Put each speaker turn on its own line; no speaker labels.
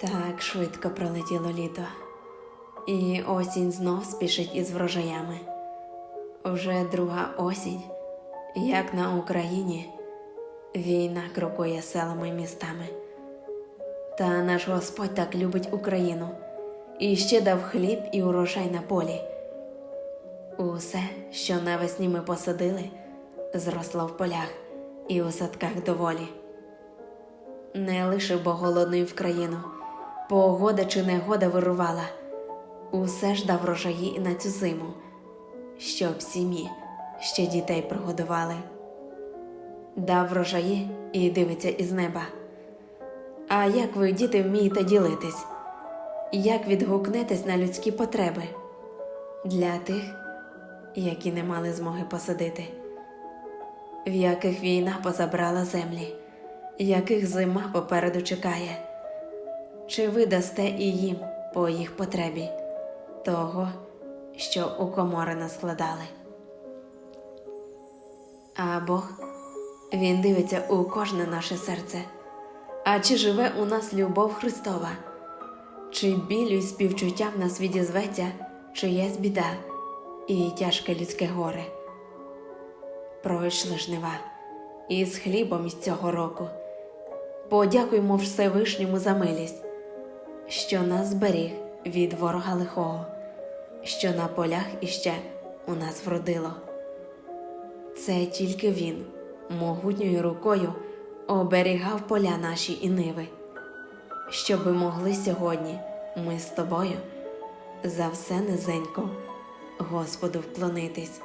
Так швидко пролетіло літо, і осінь знов спішить із врожаями. Вже друга осінь, як на Україні, війна крокує селами і містами. Та наш Господь так любить Україну і ще дав хліб і урожай на полі. Усе, що навесні ми посадили, зросло в полях і у садках доволі. Не лише бо голодний в країну, погода чи негода вирувала, усе ж дав рожаї і на цю зиму, щоб сім'ї ще дітей прогодували. Дав рожаї і дивиться із неба. А як ви, діти, вмієте ділитись? Як відгукнетесь на людські потреби для тих, які не мали змоги посадити, в яких війна позабрала землі, яких зима попереду чекає, чи ви дасте і їм по їх потребі того, що у комори наскладали? А Бог, Він дивиться у кожне наше серце. А чи живе у нас любов Христова? Чи білю й співчуття в нас відізветься чиясь біда і тяжке людське горе? Пройшли жнива із хлібом із цього року. Подякуймо Всевишньому за милість, що нас зберіг від ворога лихого, що на полях іще у нас вродило. Це тільки він могутньою рукою оберігав поля наші і ниви, щоби могли сьогодні ми з тобою за все низенько Господу вклонитись.